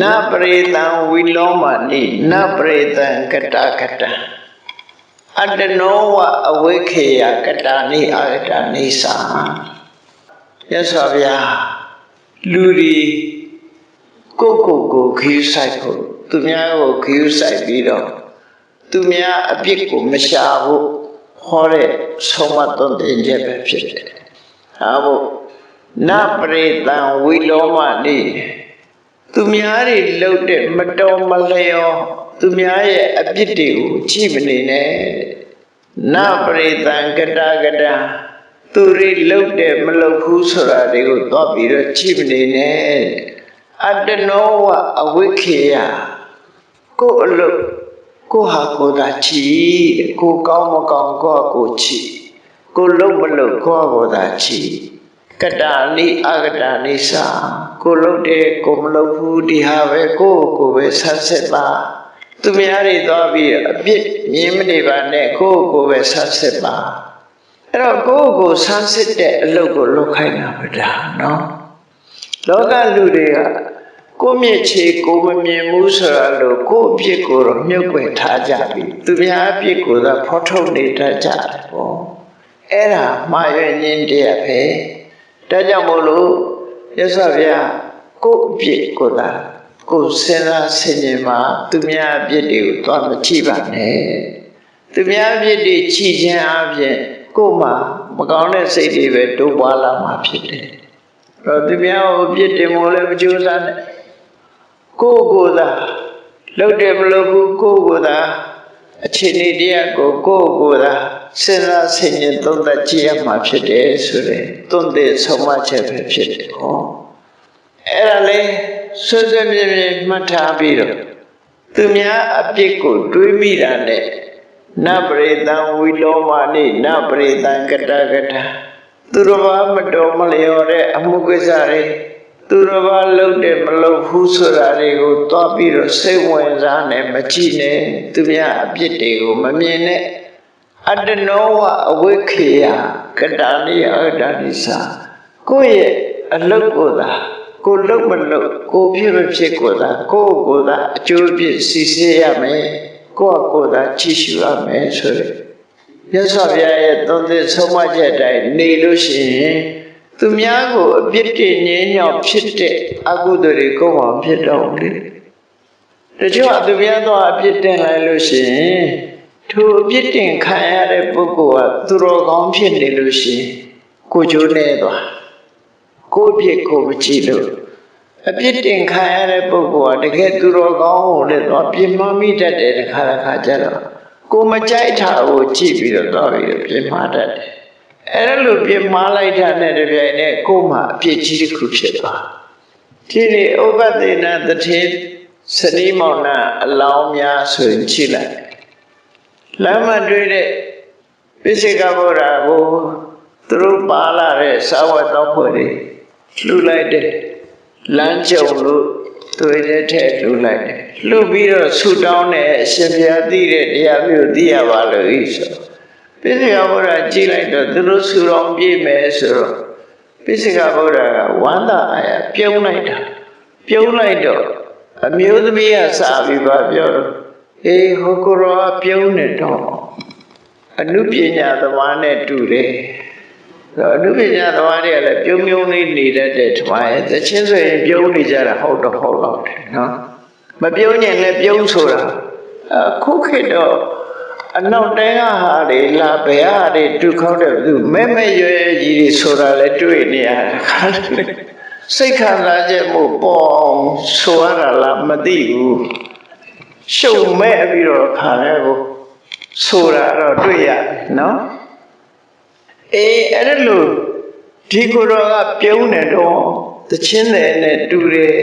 နပရိတံဝိလောမနိနပရိတံကတကတံအတ္တနောဝအဝိခေယကတာနိအာရတာနိသာရသော်ဗျာလူဒီကိုယ့်ကိုယ်ကိုခီးဆိုင်ဖို့သူများကိုခီးဆိုင်ပြီးတော့သူများအပြစ်ကိုမရှာဖို့ဟောတဲ့ဆုံးမသွန်သင်ချက်ပဲဖြစ်တယ်။ဟာဘုနပရိတံဝိလောမနိ သူများတွေလှုပ်တဲ့မတော်မလျော်သူများရဲ့အပြစ်တွေကိုကြည့်မနေနဲ့နပရိတံကတာကတာသူတွေလှုပ်တဲ့မလှုပ်ဘူးဆိုတာတွေကိုသွားပြီးတော့ကြည့်မနေနဲ့အတ္တနောဝအဝိခေယကိုယ်အလုပ်ကိုယ်ဟာကိုယ်သာချီကိုယ်ကောင်းမကောင်းကိုယ့်ဟာကိုယ်ချီကိုယ်လှုပ်မလှုပ်ကိုယ့်ဟာကိုယ်သာချီကတာနိအကတာနိစာ ကိုယ်လှုပ်တယ်ကိုယ်မလှုပ်ဘူးဒီဟာပဲကိုယ့်ကိုယ်ပဲဆက်ဆက်ပါသူများတွေသွားပြီးတော့အပြစ်မြင်မနေပါနဲ့ကိုယ့်ကိုယ်ပဲဆက်ဆက်ပါအဲ့တော့ကိုယ့်ကိုယ်ဆန်းစစ်တဲ့အလုပ်ကိုလုပ်ခိုင်းတာပဲဒါနော်လောကလူတွေကကိုယ့်မျက်ခြေကိုယ်မမြင်ဘူးဆိုတာလို့ကိုယ့်အပြစ်ကိုတော့မြုပ်ွယ်ထားကြပြီသူများအပြစ်ကိုသာဖော်ထုတ်နေတတ်ကြတယ်ပေါ့အဲ့ဒါမှားရွယ်ခြင်းတရားပဲဒါကြောင့်မို့လို့ ရသော်ဗျာကိုယ့်အပြစ်ကိုသာကိုယ်စဉ်းစားဆင်ခြင်မှာသူများအပြစ်တွေကိုသွားမကြည့်ပါနဲ့သူများအပြစ်တွေချီခြင်းအပြင်ကိုယ်မှာမကောင်းတဲ့စိတ်တွေပဲတိုးပွားလာမှာဖြစ်တယ်အဲ့တော့သူများကိုအပြစ်တင်မို့လည်းမကြိုးစားနဲ့ကိုယ့်ကိုယ်သာလှုပ်တယ်မလှုပ်ဘူးကိုယ့်ကိုယ်သာအခြေအနေတရားကိုကိုယ့်ကိုယ်သာ စဉ်းစားဆင်ခြင်သုံးသပ်ကြည့်ရမှာဖြစ်တယ်ဆိုတဲ့သွန်သင်ဆုံးမချက်ပဲဖြစ်တယ်ဟောအဲ့ဒါလေဆွဆွမြဲမြဲမှတ်ထားပြီးတော့သူများအပြစ်ကိုတွေးမိတာနဲ့နပရိတံဝိလောမနိနပရိတံကတကတသူတော်ဘာမတော်မလျော်တဲ့အမှုကိစ္စတွေသူတော်ဘာလုပ်တယ်မလုပ်ဘူးဆိုတာတွေကိုသွားပြီးတော့စိတ်ဝင်စားနဲ့မကြည့်နဲ့သူများအပြစ်တွေကိုမမြင်နဲ့ အတ္တနောဝအဝိခေယကတာနိအတ္တနိသာကိုယ့်ရဲ့အလုပ်ကိုသာကိုယ်လုပ်မလုပ်ကိုယ်ဖြစ်မဖြစ်ကိုသာကိုယ့်ကိုယ်သာအကျိုးပြည့်စီစေရမယ်ကိုယ့်ကိုယ်သာကြည့်ရှုရမယ်ဆိုရယ်မြတ်စွာဘုရားရဲ့သုံးသစ်ဆုံးမချက်အတိုင်းနေလို့ရှိရင်သူများကိုအပြစ်တင်ငြင်းညောင်ဖြစ်တဲ့အကုသိုလ်တွေကိုယ်အောင်ဖြစ်တော့ဘူးလေတချို့ကသူများတော့အပြစ်တင်လိုက်လို့ရှိရင် ထိုအပြစ်တင်ခံရတဲ့ပုဂ္ဂိုလ်ကသူတော်ကောင်းဖြစ်နေလို့ရှိရင်ကိုယ်ကျိုးနေသွားကိုယ့်အပြစ်ကိုမကြည့်လို့အပြစ်တင်ခံရတဲ့ပုဂ္ဂိုလ်ကတကယ်သူတော်ကောင်းကိုလည်းတော့ပြင်မမိတတ်တယ်တစ်ခါတစ်ခါကျတော့ကိုယ်မကြိုက်တာကိုကြည့်ပြီးတော့တော့ပြီးတော့ပြင်မတတ်တယ်အဲ့ဒါလို့ပြင်မလိုက်တာနဲ့တပြိုင်နက်ကိုယ်မှာအပြစ်ကြီးတစ်ခုဖြစ်သွားဒီနေ့ဥပဒေနာတထေစတိမောင်နာအလောင်းများဆိုရင်ကြည့်လိုက် လမ်းမတွေ့တဲ့ပိစိကဗုဒ္ဓကိုသူတို့ပါလာတဲ့စာဝတ်တော်ဖွဲ့တွေလှူလိုက်တယ်လမ်းကြုံလို့တွေ့တဲ့ထက်လှူလိုက်တယ်လှူပြီးတော့ဆူတောင်းတဲ့အရှင်ဘုရားသိတဲ့တရားမျိုးသိရပါလို့ဤဆိုပိစိကဗုဒ္ဓကြည့်လိုက်တော့သူတို့ဆူတော်ပြည့်မယ်ဆိုတော့ပိစိကဗုဒ္ဓကဝမ်းသာအားရပြုံးလိုက်တာပြုံးလိုက်တော့အမျိုးသမီးကစာပြီးပါပြောတော့ အေးဟိုကိုရောပြုံးနေတော့အနုပညာသမားနဲ့တူတယ်အနုပညာသမားတွေကလည်းပြုံးပြုံးလေးနေတတ်တဲ့ထွားရဲ့သချင်းဆိုရင်ပြုံးနေကြတာဟုတ်တော့ဟုတ်တော့တယ်နော်မပြုံးရင်လည်းပြုံးဆိုတာအခုခေတ်တော့အနောက်တိုင်းကဟာတွေလာဘယ်ဟာတွေတူခေါက်တဲ့သူမဲမဲရွယ်ကြီးတွေဆိုတာလည်းတွေ့နေရတာခါလေစိတ်ခံစားချက်မှုပေါ်ဆိုရတာလားမသိဘူး ရှုံမဲ့ပြီးတော့ခါလဲကိုဆိုတာတော့တွေ့ရတယ်နော်အေးအဲ့ဒါလို့ဒီကိုယ်တော်ကပြုံးနေတော့သချင်းတယ်နဲ့တူတယ်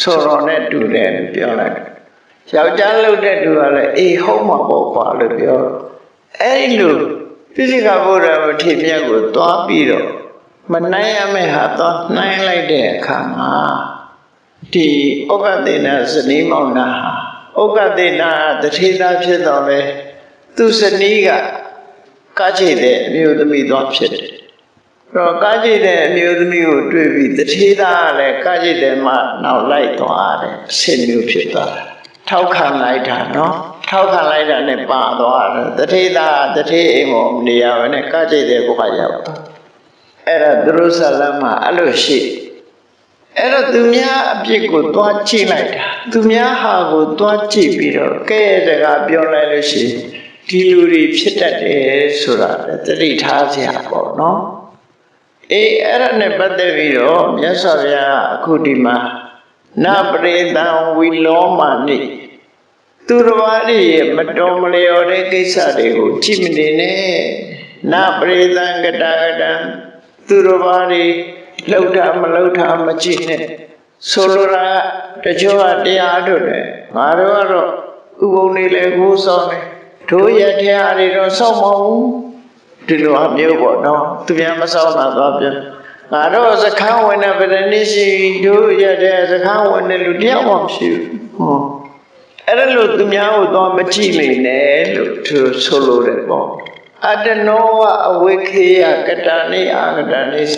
ဆိုတော့နဲ့တူတယ်လို့ပြောလိုက်တယ်ယောက်ျားလုပ်တဲ့သူကလည်းအေးဟုတ်မှာပေါ့ကွာလို့ပြောအဲ့ဒီလိုပိစိကဗုဒ္ဓမထေမြတ်ကိုသွားပြီးတော့မနိုင်ရမယ့်ဟာသွားနိုင်လိုက်တဲ့အခါမှာ ဒီဩကသေနာဇနီးမောင်နာဟာဩကသေနာတထေသားဖြစ်တော်လဲသူဇနီးကကားချိတ်တဲ့အမျိုးသမီးသွားဖြစ်တယ်တော့ကားကြည့်တဲ့အမျိုးသမီးကိုတွေ့ပြီးတထေးသားကလည်းကားကြည့်တယ်မှနောက်လိုက်သွားတယ်အဆင်မျိုးဖြစ်သွားတယ်ထောက်ခံလိုက်တာနော်ထောက်ခံလိုက်တာနဲ့ပါသွားတယ်တထေးသားကတထေးအိမ်ပေါ်မနေရဘဲနဲ့ကားကြည့်တဲ့ဘုရားရောက်သွားအဲ့ဒါသူတို့ဆလမ်းမှာအဲ့လိုရှိ အဲ့တော့သူများအပြစ်ကိုတွားကြည့်လိုက်တာသူများဟာကိုတွားကြည့်ပြီးတော့ကဲရဲ့တကားပြောလိုက်လို့ရှိရင်ဒီလူတွေဖြစ်တတ်တယ်ဆိုတာလည်းတတိထားစရာပေါ့နော်အေးအဲ့ဒါနဲ့ပတ်သက်ပြီးတော့မြတ်စွာဘုရားအခုဒီမှာနပရိသံဝီလောမာနိသူတော်ဘာတွေရဲ့မတော်မလျော်တဲ့ကိစ္စတွေကိုကြည့်မနေနဲ့နပရိသံကတကတံသူတော်ဘာတွေ လှုပ်တာမလှုပ်တာမကြည့်နဲ့ဆိုလိုတာတချို့ကတရားထုတ်တယ်ငါတို့ကတော့ဥပုံနေလေကိုးဆောင်တယ်တို့ရတရားတွေတော့စောင့်မအောင်ဒီလိုအမျိုးပေါ့နော်သူများမဆောင်တာတော့ပြန်ငါတော့စခန်းဝင်တဲ့ဗရဏိရှိတို့ရတဲ့စခန်းဝင်တဲ့လူတယောက်မှမရှိဘူးဟောအဲ့ဒါလို့သူများကိုတော့မကြည့်မိနဲ့လို့သူဆိုလိုတယ်ပေါ့အတနောဝအဝိခေယကတနိအာကတနိသ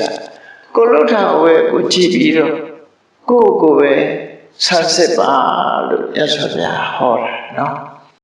ကိုလုထအဝဲကိုကြည့်ပြီးတော့ကိုယ့်ကိုယ်ပဲဆတ်စစ်ပါလို့ရသော်ဗျာဟောတာနော်